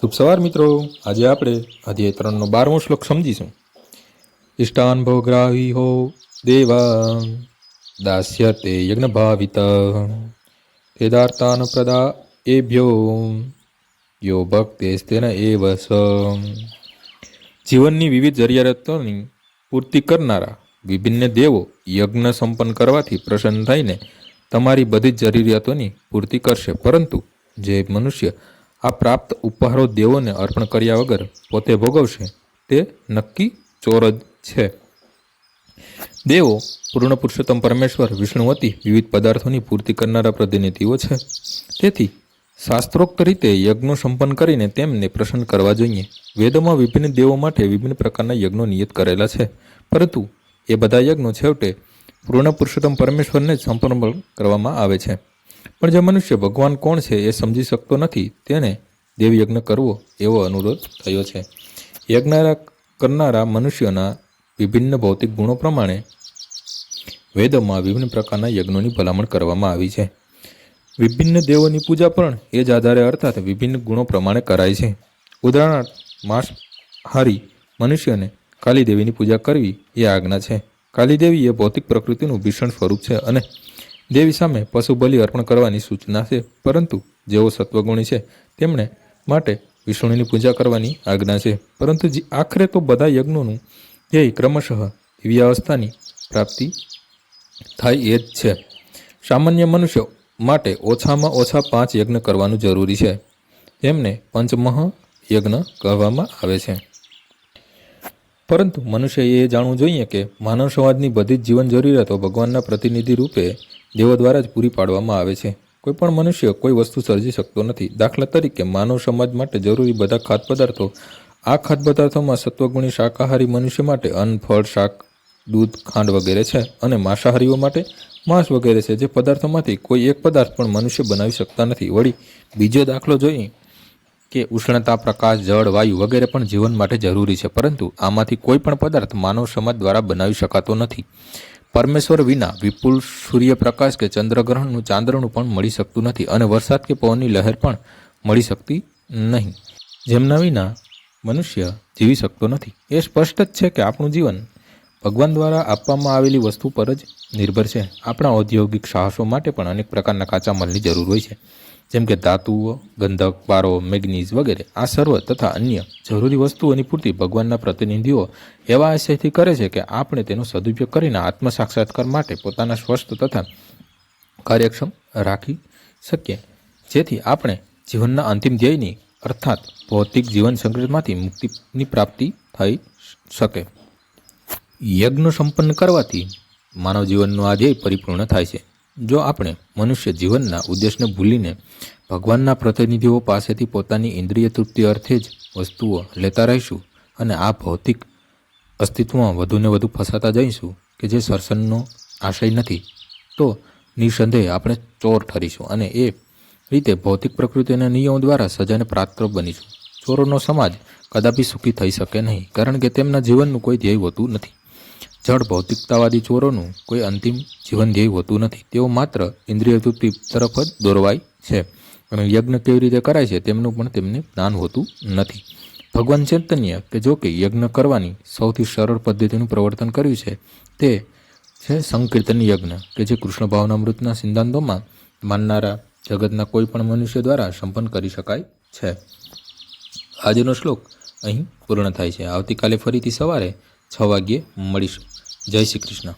શુભ સવાર મિત્રો. આજે આપણે અધ્યાય ત્રણનો બારમો શ્લોક સમજીશું. ઇષ્ટાન ભોગ્રાહી હો દેવા દાસ્ય તે યજ્ઞ ભાવિત તેદાર્તાન પ્રદા એભ્યો યો ભક્તેસ્તેન એવ સ જીવનની વિવિધ જરૂરિયાતોની પૂર્તિ કરનારા વિભિન્ન દેવો યજ્ઞ સંપન્ન કરવાથી પ્રસન્ન થઈને તમારી બધી જ જરૂરિયાતોની પૂર્તિ કરશે. પરંતુ જે મનુષ્ય આ પ્રાપ્ત ઉપહારો દેવોને અર્પણ કર્યા વગર પોતે ભોગવશે. તે નક્કી ચોર જ છે. દેવો, પૂર્ણ પુરુષોત્તમ પરમેશ્વર, વિષ્ણુવતી વિવિધ પદાર્થોની પૂર્તિ કરનારા પ્રતિનિધિઓ છે. તેથી, શાસ્ત્રોક્ત રીતે યજ્ઞો સંપન્ન કરીને તેમને પ્રસન્ન કરવા જોઈએ. વેદોમાં વિભિન્ન દેવો માટે વિભિન્ન પ્રકારના યજ્ઞો નિયત કરેલા છે. પરંતુ, એ બધા યજ્ઞો છેવટે પૂર્ણ પુરુષોત્તમ પરમેશ્વરને જ સંપન્ન કરવામાં આવે છે. પણ જે મનુષ્ય ભગવાન કોણ છે એ સમજી શકતો નથી, તેને દેવયજ્ઞ કરવો એવો અનુરોધ થયો છે. યજ્ઞ કરનારા મનુષ્યોના વિભિન્ન ભૌતિક ગુણો પ્રમાણે વેદોમાં વિભિન્ન પ્રકારના યજ્ઞોની ભલામણ કરવામાં આવી છે. વિભિન્ન દેવોની પૂજા પણ એ જ આધારે અર્થાત વિભિન્ન ગુણો પ્રમાણે કરાય છે. ઉદાહરણાર્થ, માંસહારી મનુષ્યને કાલીદેવીની પૂજા કરવી એ આજ્ઞા છે. કાલીદેવી એ ભૌતિક પ્રકૃતિનું ભીષણ સ્વરૂપ છે અને દેવી સામે પશુ બલિ અર્પણ કરવાની સૂચના છે. પરંતુ જેઓ સત્વગુણી છે, તેમણે માટે વિષ્ણુની પૂજા કરવાની આજ્ઞા છે. પરંતુ જે આખરે તો બધા યજ્ઞોનું ધ્યેય ક્રમશઃ દિવ્ય અવસ્થાની પ્રાપ્તિ થાય એ જ છે. સામાન્ય મનુષ્ય માટે ઓછામાં ઓછા પાંચ યજ્ઞ કરવાનું જરૂરી છે. તેમને પંચમહ યજ્ઞ કહેવામાં આવે છે. પરંતુ મનુષ્યએ એ જાણવું જોઈએ કે માનવ સમાજની બધી જ જીવન જરૂરિયાતો ભગવાનના પ્રતિનિધિ રૂપે દેવો દ્વારા જ પૂરી પાડવામાં આવે છે. કોઈ પણ મનુષ્ય કોઈ વસ્તુ સર્જી શકતો નથી. દાખલા તરીકે માનવ સમાજ માટે જરૂરી બધા ખાદ્ય પદાર્થો. આ ખાદ્ય પદાર્થોમાં સત્વગુણી શાકાહારી મનુષ્ય માટે અન્ન, ફળ, શાક, દૂધ, ખાંડ વગેરે છે અને માંસાહારીઓ માટે માંસ વગેરે છે. જે પદાર્થોમાંથી કોઈ એક પદાર્થ પણ મનુષ્ય બનાવી શકતા નથી. વળી બીજો દાખલો જોઈએ કે ઉષ્ણતા, પ્રકાશ, જળ, વાયુ વગેરે પણ જીવન માટે જરૂરી છે. પરંતુ આમાંથી કોઈ પણ પદાર્થ માનવ સમાજ દ્વારા બનાવી શકાતો નથી. પરમેશ્વર વિના વિપુલ સૂર્યપ્રકાશ કે ચંદ્રગ્રહણનું ચાંદ્રનું પણ મળી શકતું નથી અને વરસાદ કે પવનની લહેર પણ મળી શકતી નહીં. જેમના વિના મનુષ્ય જીવી શકતો નથી. એ સ્પષ્ટ જ છે કે આપણું જીવન ભગવાન દ્વારા આપવામાં આવેલી વસ્તુ પર જ નિર્ભર છે. આપણા ઔદ્યોગિક સાહસો માટે પણ અનેક પ્રકારના કાચા માલની જરૂર હોય છે. જેમ કે ધાતુઓ, ગંધક પારો મેગ્નીઝ વગેરે. આ સર્વ તથા અન્ય જરૂરી વસ્તુઓની પૂર્તિ ભગવાનના પ્રતિનિધિઓ એવા આશયથી કરે છે કે આપણે તેનો સદુપયોગ કરીને આત્મ સાક્ષાત્કાર માટે પોતાના સ્વસ્થ તથા કાર્યક્ષમ રાખી શકીએ. જેથી આપણે જીવનના અંતિમ ધ્યેયની, અર્થાત ભૌતિક જીવન સંકટમાંથી મુક્તિની પ્રાપ્તિ થઈ શકે. યજ્ઞ સંપન્ન કરવાથી માનવ જીવનનો આ ધ્યેય પરિપૂર્ણ થાય છે. જો આપણે મનુષ્ય જીવનના ઉદ્દેશને ભૂલીને ભગવાનના પ્રતિનિધિઓ પાસેથી પોતાની ઇન્દ્રિય તૃપ્તિ અર્થે જ વસ્તુઓ લેતા રહીશું અને આ ભૌતિક અસ્તિત્વમાં વધુને વધુ ફસાતા જઈશું કે જે સરસનનો આશય નથી, તો નિસંદેહ આપણે ચોર ઠરીશું અને એ રીતે ભૌતિક પ્રકૃતિના નિયમો દ્વારા સજાને પ્રાત્ર બનીશું. ચોરોનો સમાજ કદાપી સુખી થઈ શકે નહીં, કારણ કે તેમના જીવનનું કોઈ ધ્યેય હોતું નથી. જળ ભૌતિકતાવાદી ચોરોનું કોઈ અંતિમ જીવન ધ્યેય હોતું નથી. તેઓ માત્ર ઇન્દ્રિય તૃપ્તિ તરફ જ દોરવાય છે અને યજ્ઞ કેવી રીતે કરાય છે તેમનું પણ તેમને જ્ઞાન હોતું નથી. ભગવાન ચૈતન્ય કે જો કે યજ્ઞ કરવાની સૌથી સરળ પદ્ધતિનું પ્રવર્તન કર્યું છે તે છે સંકીર્તન યજ્ઞ કે જે કૃષ્ણ ભાવનામૃતના સિદ્ધાંતોમાં માનનારા જગતના કોઈ પણ મનુષ્ય દ્વારા સંપન્ન કરી શકાય છે. આજનો શ્લોક અહીં પૂર્ણ થાય છે. આવતીકાલે ફરીથી સવારે છ વાગ્યે મળીશું. જય શ્રી કૃષ્ણ.